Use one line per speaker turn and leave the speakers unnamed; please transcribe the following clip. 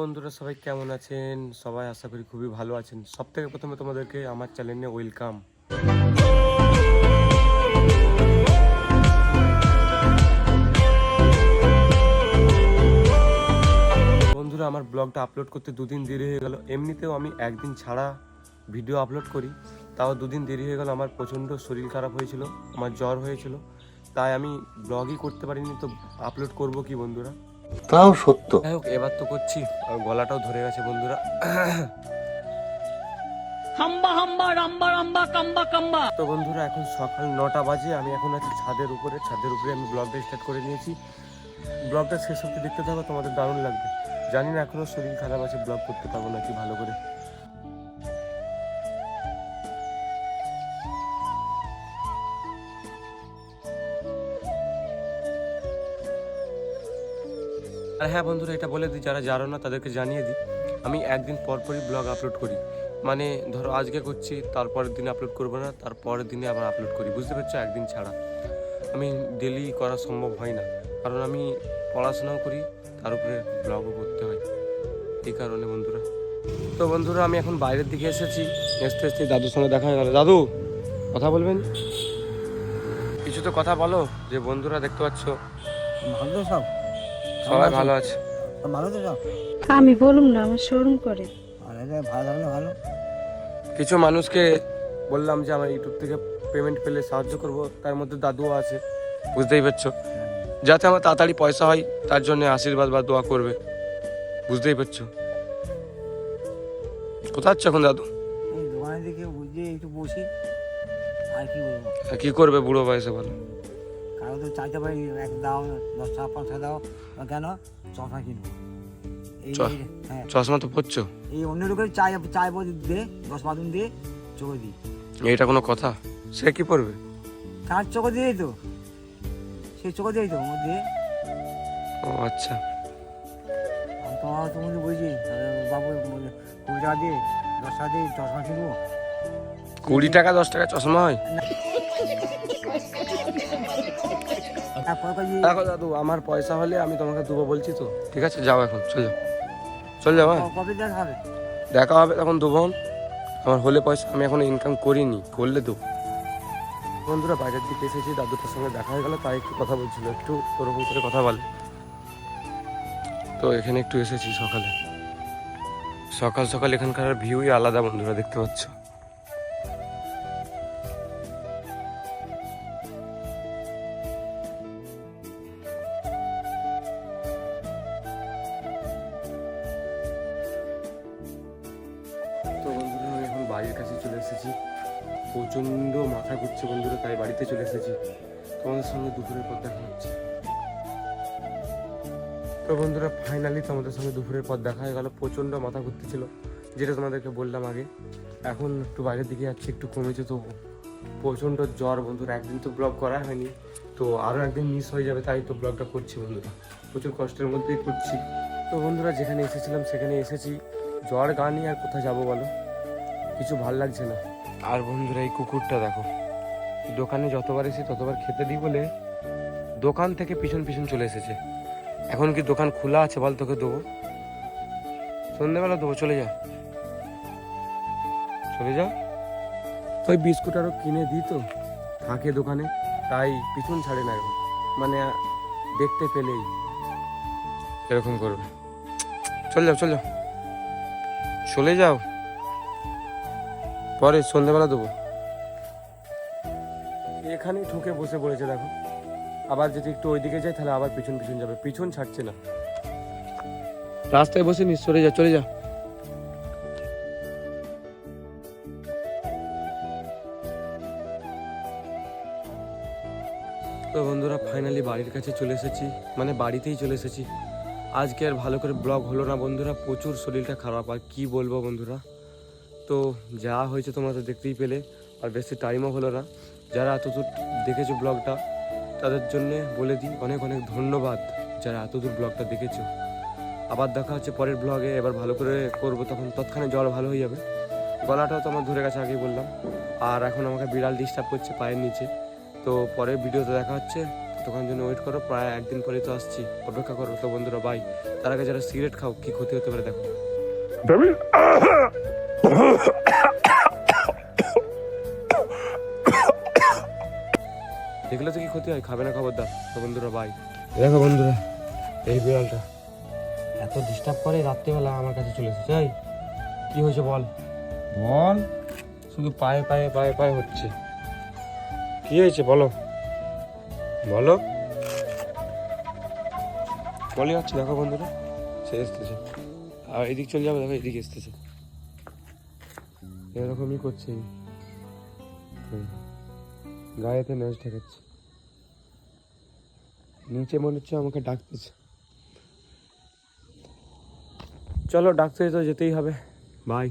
বন্ধুরা, সবাই কেমন আছেন? সবাই আশা করি খুবই ভালো আছেন। সব থেকে প্রথমে তোমাদেরকে আমার চ্যানেলে ওয়েলকাম বন্ধুরা, আমার ব্লগটা আপলোড করতে দুদিন দেরি হয়ে গেল। এমনিতেও আমি একদিন ছাড়া ভিডিও আপলোড করি। তাও দুদিন দেরি হয়ে গেল। আমার প্রচণ্ড শরীর খারাপ হয়েছিল, আমার জ্বর হয়েছিল। তাই আমি ব্লগই করতে পারিনি, তো আপলোড করব কি বন্ধুরা?
তাও সত্য।
যাই হোক এবার তো করছি। আর গলাটাও ধরে গেছে বন্ধুরা।
হাম্বা হাম্বা রাম্বা রাম্বা কাম্বা কাম্বা।
তো বন্ধুরা এখন সকাল নটা বাজে। আমি এখন আছি ছাদের উপরে। ছাদের উপরে আমি ব্লগটা স্টার্ট করে নিয়েছি। ব্লগটা শেষ অব্দি দেখতে থাকো তোমাদের দারুণ লাগবে। জানি না এখনও শরীর খারাপ আছে ব্লগ করতে পারব নাকি ভালো করে। আর হ্যাঁ বন্ধুরা, এটা বলে দিই, যারা জানো না, তাদেরকে জানিয়ে দিই। আমি একদিন পর পরই ব্লগ আপলোড করি। মানে ধরো আজকে করছি, তারপরের দিনে আপলোড করব না, তারপরের দিনে আবার আপলোড করি। বুঝতে পারছ? একদিন ছাড়া। আমি ডেলি করা সম্ভব হয় না। কারণ আমি পড়াশোনাও করি, তার উপরে ব্লগও করতে হয়। এই কারণে বন্ধুরা। তো বন্ধুরা, আমি এখন বাইরের দিকে এসেছি। এসতে এসতে দাদুর সঙ্গে দেখা হয়ে গেল। দাদু, কথা বলবেন? কিছু তো কথা বলো, যে বন্ধুরা দেখতে পাচ্ছ।
ভালো সব।
সবাই ভালো আছে।
ভালো তো সব।
আমি বলুম না আমার শোরুম করে।
আর এটা ভালো থাকলে ভালো।
কিছু মানুষকে বললাম যে আমার ইউটিউব থেকে পেমেন্ট পেলে সাহায্য করব তার মধ্যে দাদুও আছে বুঝতেই পারছ। যাতে আমার তাড়াতাড়ি পয়সা হয় তার জন্য আশীর্বাদ বা দোয়া করবে বুঝতেই পারছ। কোথায় আছো এখন দাদু?
এই দোকানের দিকে বুঝে একটু বসি আর কি বলব?
আর কি করবে বুড়ো বয়সে বলো।
কারও তো চাইতে পারি এক দাও দশ টাকা দাও কেন? চশমা কিনবো। এই হ্যাঁ।
চশমা তো পড়ছো
এই অন্য লোকের চাই চাইব দে দশ বাদুন দিয়ে চোখে দিই।
এইটা কোনো কথা? সে কি পড়বে
তার চোখে দিয়ে তো। সে চোখে দিয়েই তো দিয়ে
ও আচ্ছা।
তোমার তুমি বুঝি তাহলে বাবু কুড়ি টাকা দিয়ে দশ টাকা দিয়ে চশমা কিনবো।
কুড়ি টাকা দশ টাকা চশমা হয়? দেখো দাদু আমার পয়সা হলে আমি তোমাকে দেবো বলছি তো। ঠিক আছে? যাও এখন চল যাও। চল যাও হ্যাঁ?
কবে দেখা হবে?
দেখা হবে তখন দেবো আমার হলে পয়সা আমি এখন ইনকাম করিনি করলে দেবো বন্ধুরা বাইরের দিকে এসেছি দাদুটার সঙ্গে দেখা হয়ে গেল তাই একটু কথা বলছিল একটু ওরকম করে কথা বলে। তো এখানে একটু এসেছি সকালে। সকাল সকাল এখানকার ভিউই আলাদা বন্ধুরা দেখতে পাচ্ছ? বাড়ির কাছে চলে এসেছি। প্রচণ্ড মাথা ঘুরছে বন্ধুরা, তাই বাড়িতে চলে এসেছি। তোমাদের সঙ্গে দুপুরের পর দেখা হচ্ছে। তো বন্ধুরা ফাইনালি তোমাদের সঙ্গে দুপুরের পর দেখা হয়ে গেল। প্রচণ্ড মাথা ঘুরতেছিল, যেটা তোমাদেরকে বললাম আগে। এখন একটু বাইরের দিকে যাচ্ছি, একটু কমেছে তো প্রচণ্ড জ্বর বন্ধুরা, একদিন তো ব্লগ করা হয়নি। তো আরও একদিন মিস হয়ে যাবে, তাই তো ব্লগটা করছি বন্ধুরা। প্রচুর কষ্টের মধ্যেই করছি। তো বন্ধুরা, যেখানে এসেছিলাম সেখানে এসেছি। জ্বর গানই আর কোথায় যাব বলো? কিছু ভালো লাগছে না। আর বন্ধুরা এই কুকুরটা দেখো। দোকানে যতবার এসে ততবার খেতে দিই বলে দোকান থেকে পিছন পিছন চলে এসেছে। এখন কি দোকান খোলা আছে বল তোকে দেবো? সন্ধ্যেবেলা দেবো চলে যা। চলে যা। ওই বিস্কুট আরও কিনে দিই তো থাকে দোকানে তাই পিছন ছাড়ে না এখন। মানে দেখতে পেলেই। এরকম করবে। চলে যাও চলে যাও। চলে যাও। পরে সন্ধ্যেবেলা দেবো। এখানেই ঠুকে বসে পড়েছে দেখো। আবার যদি একটু ওইদিকে যাই তাহলে আবার পিছন পিছন যাবে। পিছন ছাড়ছে না। রাস্তায় বসে নিস চলে যা চলে যা। তো বন্ধুরা ফাইনালি বাড়ির কাছে চলে এসেছি। মানে বাড়িতেই চলে এসেছি। আজকে আর ভালো করে ব্লগ হলো না বন্ধুরা প্রচুর শরীরটা খারাপ। আর কি বলব বন্ধুরা? তো যা হয়েছে তোমরা তো দেখতেই পেলে, আর বেশি টাইমও হলো না। যারা এতদূর দেখেছ ব্লগটা, তাদের জন্যে বলে দিই অনেক অনেক ধন্যবাদ যারা এতদূর ব্লগটা দেখেছ। আবার দেখা হচ্ছে পরের ব্লগে, এবার ভালো করে করব, তখন তৎক্ষণে জ্বর ভালো হয়ে যাবে। গলাটাও তো আমার ধরে গেছে আগেই বললাম। আর এখন আমাকে বিড়াল ডিস্টার্ব করছে পায়ের নিচে। তো পরের ভিডিওতে দেখা হচ্ছে তখন জন্য ওয়েট করো, প্রায় একদিন পরে তো আসছি। অপেক্ষা করো তো বন্ধুরা বাই তার আগে যারা সিগারেট খাও, কি ক্ষতি হতে পারে দেখো। দেখলে তো কি ক্ষতি হয়? খাবে না খবরদার? তো বন্ধুরা বাই দেখো বন্ধুরা এই বিড়ালটা। এত ডিস্টার্ব করে রাত্রিবেলা আমার কাছে চলে এসেছে। এই কি হয়েছে বল? বল। শুধু পায়ে পায়ে পায়ে পায়ে হচ্ছে। কি হয়েছে বলো? বলো। বলে যাচ্ছে দেখো বন্ধুরা। সে এসতেছে আর এদিক চলে যাবে দেখো এদিকে এসতেছে এরকমই করছে। গায়েতে ম্যাচ ঠেকাচ্ছে। নিচে মনে হচ্ছে আমাকে ডাকতেছে। চলো ডাকতে তো যেতেই হবে। বাই।